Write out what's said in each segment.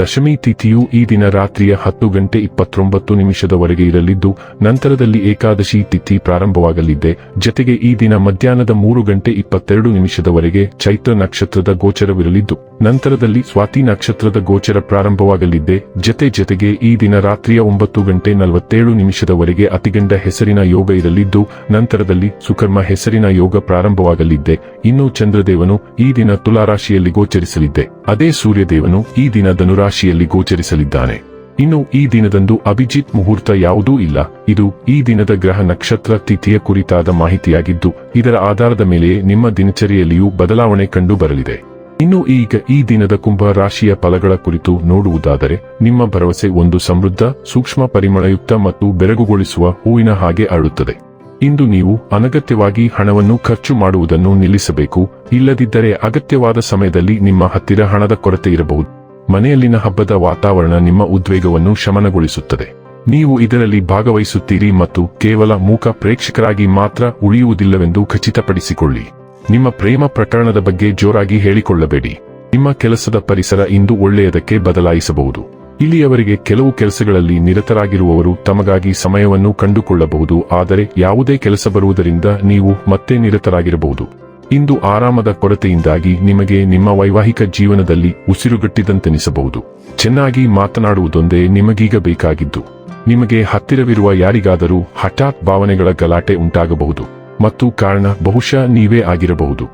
ದಶಮಿ ತಿಥಿಯು ಈ ದಿನ ರಾತ್ರಿಯ ಹತ್ತು ಗಂಟೆ ಇಪ್ಪತ್ತೊಂಬತ್ತು ನಿಮಿಷದವರೆಗೆ ಇರಲಿದ್ದು, ನಂತರದಲ್ಲಿ ಏಕಾದಶಿ ತಿಥಿ ಪ್ರಾರಂಭವಾಗಲಿದೆ. ಜತೆಗೆ ಈ ದಿನ ಮಧ್ಯಾಹ್ನದ ಮೂರು ಗಂಟೆ ಇಪ್ಪತ್ತೆರಡು ನಿಮಿಷದವರೆಗೆ ಚೈತ್ರ ನಕ್ಷತ್ರದ ಗೋಚರವಿರಲಿದ್ದು, ನಂತರದಲ್ಲಿ ಸ್ವಾತಿ ನಕ್ಷತ್ರದ ಗೋಚರ ಪ್ರಾರಂಭವಾಗಲಿದೆ. ಜತೆ ಜತೆಗೆ ಈ ದಿನ ರಾತ್ರಿಯ ಒಂಬತ್ತು ಗಂಟೆ ನಲವತ್ತೇಳು ನಿಮಿಷದವರೆಗೆ ಅತಿಗಂಡ ಹೆಸರಿನ ಯೋಗ ಇರಲಿದ್ದು, ನಂತರದಲ್ಲಿ ಸುಕರ್ಮ ಹೆಸರಿನ ಯೋಗ ಪ್ರಾರಂಭವಾಗಲಿದೆ. ಇನ್ನು ಚಂದ್ರದೇವನು ಈ ದಿನ ತುಲಾರಾಶಿಯಲ್ಲಿ ಗೋಚರಿಸಲಿದೆ. ಅದೇ ಸೂರ್ಯದೇವನು ಈ ದಿನ ಧನುರಾಶಿಯಲ್ಲಿ ಗೋಚರಿಸಲಿದ್ದಾನೆ. ಇನ್ನು ಈ ದಿನದಂದು ಅಭಿಜಿತ್ ಮುಹೂರ್ತ ಯಾವುದೂ ಇಲ್ಲ. ಇದು ಈ ದಿನದ ಗ್ರಹ ನಕ್ಷತ್ರ ತಿಥಿಯ ಕುರಿತಾದ ಮಾಹಿತಿಯಾಗಿದ್ದು, ಇದರ ಆಧಾರದ ಮೇಲೆಯೇ ನಿಮ್ಮ ದಿನಚರಿಯಲ್ಲಿಯೂ ಬದಲಾವಣೆ ಕಂಡು ಬರಲಿದೆ ಇನ್ನು ಈಗ ಈ ದಿನದ ಕುಂಭ ರಾಶಿಯ ಫಲಗಳ ಕುರಿತು ನೋಡುವುದಾದರೆ, ನಿಮ್ಮ ಭರವಸೆ ಒಂದು ಸಮೃದ್ಧ, ಸೂಕ್ಷ್ಮ ಪರಿಮಳಯುಕ್ತ ಮತ್ತು ಬೆರಗುಗೊಳಿಸುವ ಹೂವಿನ ಹಾಗೆ ಅರಳುತ್ತದೆ ಇಂದು ನೀವು ಅನಗತ್ಯವಾಗಿ ಹಣವನ್ನು ಖರ್ಚು ಮಾಡುವುದನ್ನು ನಿಲ್ಲಿಸಬೇಕು. ಇಲ್ಲದಿದ್ದರೆ ಅಗತ್ಯವಾದ ಸಮಯದಲ್ಲಿ ನಿಮ್ಮ ಹತ್ತಿರ ಹಣದ ಕೊರತೆ ಇರಬಹುದು. ಮನೆಯಲ್ಲಿನ ಹಬ್ಬದ ವಾತಾವರಣ ನಿಮ್ಮ ಉದ್ವೇಗವನ್ನು ಶಮನಗೊಳಿಸುತ್ತದೆ. ನೀವು ಇದರಲ್ಲಿ ಭಾಗವಹಿಸುತ್ತೀರಿ ಮತ್ತು ಕೇವಲ ಮೂಕ ಪ್ರೇಕ್ಷಕರಾಗಿ ಮಾತ್ರ ಉಳಿಯುವುದಿಲ್ಲವೆಂದು ಖಚಿತಪಡಿಸಿಕೊಳ್ಳಿ. ನಿಮ್ಮ ಪ್ರೇಮ ಪ್ರಕರಣದ ಬಗ್ಗೆ ಜೋರಾಗಿ ಹೇಳಿಕೊಳ್ಳಬೇಡಿ. ನಿಮ್ಮ ಕೆಲಸದ ಪರಿಸರ ಇಂದು ಒಳ್ಳೆಯದಕ್ಕೆ ಬದಲಾಯಿಸಬಹುದು. ಇಲ್ಲಿಯವರಿಗೆ ಕೆಲವು ಕೆಲಸಗಳಲ್ಲಿ ನಿರತರಾಗಿರುವವರು ತಮಗಾಗಿ ಸಮಯವನ್ನು ಕಂಡುಕೊಳ್ಳಬಹುದು, ಆದರೆ ಯಾವುದೇ ಕೆಲಸ ಬರುವುದರಿಂದ ನೀವು ಮತ್ತೆ ನಿರತರಾಗಿರಬಹುದು. ಇಂದು ಆರಾಮದ ಕೊರತೆಯಿಂದಾಗಿ ನಿಮಗೆ ನಿಮ್ಮ ವೈವಾಹಿಕ ಜೀವನದಲ್ಲಿ ಉಸಿರುಗಟ್ಟಿದಂತೆನಿಸಬಹುದು. ಚೆನ್ನಾಗಿ ಮಾತನಾಡುವುದೊಂದೇ ನಿಮಗೀಗ ಬೇಕಾಗಿದ್ದು. ನಿಮಗೆ ಹತ್ತಿರವಿರುವ ಯಾರಿಗಾದರೂ ಹಠಾತ್ ಭಾವನೆಗಳ ಗಲಾಟೆ ಉಂಟಾಗಬಹುದು. ಮತ್ತು ಕಾರಣ ಬಹುಶಃ ನೀವೇ ಆಗಿರಬಹುದು.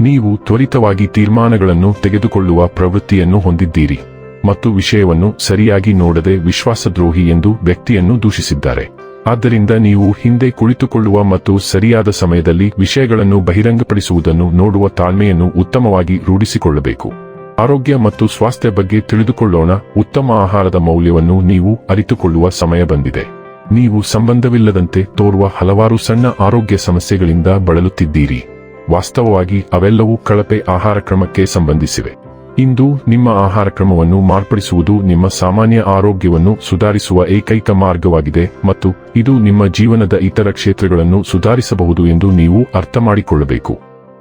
ನೀವು ತ್ವರಿತವಾಗಿ ತೀರ್ಮಾನಗಳನ್ನು ತೆಗೆದುಕೊಳ್ಳುವ ಪ್ರವೃತ್ತಿಯನ್ನು ಹೊಂದಿದ್ದೀರಿ. ಮತ್ತು ವಿಷಯವನ್ನು ಸರಿಯಾಗಿ ನೋಡದೆ ವಿಶ್ವಾಸದ್ರೋಹಿ ಎಂದು ವ್ಯಕ್ತಿಯನ್ನು ದೂಷಿಸಿದ್ದಾರೆ. ಆದ್ದರಿಂದ ನೀವು ಹಿಂದೆ ಕುಳಿತುಕೊಳ್ಳುವ ಮತ್ತು ಸರಿಯಾದ ಸಮಯದಲ್ಲಿ ವಿಷಯಗಳನ್ನು ಬಹಿರಂಗಪಡಿಸುವುದನ್ನು ನೋಡುವ ತಾಳ್ಮೆಯನ್ನು ಉತ್ತಮವಾಗಿ ರೂಢಿಸಿಕೊಳ್ಳಬೇಕು. ಆರೋಗ್ಯ ಮತ್ತು ಸ್ವಾಸ್ಥ್ಯ ಬಗ್ಗೆ ತಿಳಿದುಕೊಳ್ಳೋಣ. ಉತ್ತಮ ಆಹಾರದ ಮೌಲ್ಯವನ್ನು ನೀವು ಅರಿತುಕೊಳ್ಳುವ ಸಮಯ ಬಂದಿದೆ. ನೀವು ಸಂಬಂಧವಿಲ್ಲದಂತೆ ತೋರುವ ಹಲವಾರು ಸಣ್ಣ ಆರೋಗ್ಯ ಸಮಸ್ಯೆಗಳಿಂದ ಬಳಲುತ್ತಿದ್ದೀರಿ. ವಾಸ್ತವವಾಗಿ ಅವೆಲ್ಲವೂ ಕಳಪೆ ಆಹಾರ ಕ್ರಮಕ್ಕೆ ಸಂಬಂಧಿಸಿವೆ. ಇಂದು ನಿಮ್ಮ ಆಹಾರ ಕ್ರಮವನ್ನು ಮಾರ್ಪಡಿಸುವುದು ನಿಮ್ಮ ಸಾಮಾನ್ಯ ಆರೋಗ್ಯವನ್ನು ಸುಧಾರಿಸುವ ಏಕೈಕ ಮಾರ್ಗವಾಗಿದೆ ಮತ್ತು ಇದು ನಿಮ್ಮ ಜೀವನದ ಇತರ ಕ್ಷೇತ್ರಗಳನ್ನು ಸುಧಾರಿಸಬಹುದು ಎಂದು ನೀವು ಅರ್ಥ ಮಾಡಿಕೊಳ್ಳಬೇಕು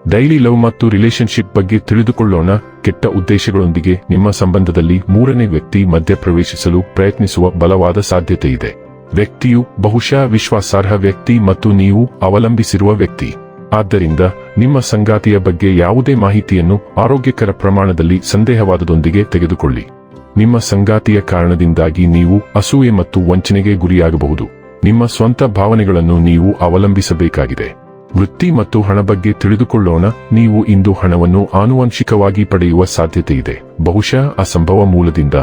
ಡೈಲಿ ಲವ್ ಮತ್ತು ರಿಲೇಶನ್ಶಿಪ್ ಬಗ್ಗೆ ತಿಳಿದುಕೊಳ್ಳೋಣ. ಕೆಟ್ಟ ಉದ್ದೇಶಗಳೊಂದಿಗೆ ನಿಮ್ಮ ಸಂಬಂಧದಲ್ಲಿ ಮೂರನೇ ವ್ಯಕ್ತಿ ಮಧ್ಯಪ್ರವೇಶಿಸಲು ಪ್ರಯತ್ನಿಸುವ ಬಲವಾದ ಸಾಧ್ಯತೆ ಇದೆ ವ್ಯಕ್ತಿಯು ಬಹುಶಃ ವಿಶ್ವಾಸಾರ್ಹ ವ್ಯಕ್ತಿ ಮತ್ತು ನೀವು ಅವಲಂಬಿಸಿರುವ ವ್ಯಕ್ತಿ. ಆದ್ದರಿಂದ ನಿಮ್ಮ ಸಂಗಾತಿಯ ಬಗ್ಗೆ ಯಾವುದೇ ಮಾಹಿತಿಯನ್ನು ಆರೋಗ್ಯಕರ ಪ್ರಮಾಣದಲ್ಲಿ ಸಂದೇಹವಾದದೊಂದಿಗೆ ತೆಗೆದುಕೊಳ್ಳಿ. ನಿಮ್ಮ ಸಂಗಾತಿಯ ಕಾರಣದಿಂದಾಗಿ ನೀವು ಅಸೂಯೆ ಮತ್ತು ವಂಚನೆಗೆ ಗುರಿಯಾಗಬಹುದು. ನಿಮ್ಮ ಸ್ವಂತ ಭಾವನೆಗಳನ್ನು ನೀವು ಅವಲಂಬಿಸಬೇಕಾಗಿದೆ. ವೃತ್ತಿ ಮತ್ತು ಹಣ ಬಗ್ಗೆ ತಿಳಿದುಕೊಳ್ಳೋಣ. ನೀವು ಇಂದು ಹಣವನ್ನು ಆನುವಂಶಿಕವಾಗಿ ಪಡೆಯುವ ಸಾಧ್ಯತೆಯಿದೆ. ಬಹುಶಃ ಅಸಂಭವ ಮೂಲದಿಂದ.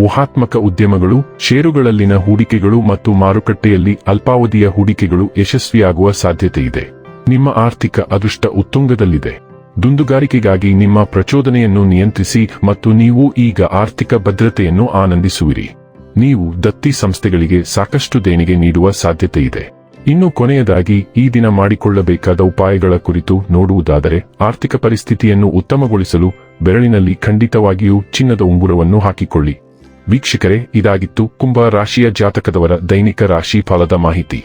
ಊಹಾತ್ಮಕ ಉದ್ಯಮಗಳು, ಷೇರುಗಳಲ್ಲಿನ ಹೂಡಿಕೆಗಳು ಮತ್ತು ಮಾರುಕಟ್ಟೆಯಲ್ಲಿ ಅಲ್ಪಾವಧಿಯ ಹೂಡಿಕೆಗಳು ಯಶಸ್ವಿಯಾಗುವ ಸಾಧ್ಯತೆ ಇದೆ ನಿಮ್ಮ ಆರ್ಥಿಕ ಅದೃಷ್ಟ ಉತ್ತುಂಗದಲ್ಲಿದೆ. ದುಂದುಗಾರಿಕೆಗಾಗಿ ನಿಮ್ಮ ಪ್ರಚೋದನೆಯನ್ನು ನಿಯಂತ್ರಿಸಿ ಮತ್ತು ನೀವು ಈಗ ಆರ್ಥಿಕ ಭದ್ರತೆಯನ್ನು ಆನಂದಿಸುವಿರಿ. ನೀವು ದತ್ತಿ ಸಂಸ್ಥೆಗಳಿಗೆ ಸಾಕಷ್ಟು ದೇಣಿಗೆ ನೀಡುವ ಸಾಧ್ಯತೆ ಇದೆ ಇನ್ನು ಕೊನೆಯದಾಗಿ, ಈ ದಿನ ಮಾಡಿಕೊಳ್ಳಬೇಕಾದ ಉಪಾಯಗಳ ಕುರಿತು ನೋಡುವುದಾದರೆ, ಆರ್ಥಿಕ ಪರಿಸ್ಥಿತಿಯನ್ನು ಉತ್ತಮಗೊಳಿಸಲು ಬೆರಳಿನಲ್ಲಿ ಖಂಡಿತವಾಗಿಯೂ ಚಿನ್ನದ ಉಂಗುರವನ್ನು ಹಾಕಿಕೊಳ್ಳಿ. ವೀಕ್ಷಕರೇ, ಇದಾಗಿತ್ತು ಕುಂಭ ರಾಶಿಯ ಜಾತಕದವರ ದೈನಿಕ ರಾಶಿ ಫಲದ ಮಾಹಿತಿ.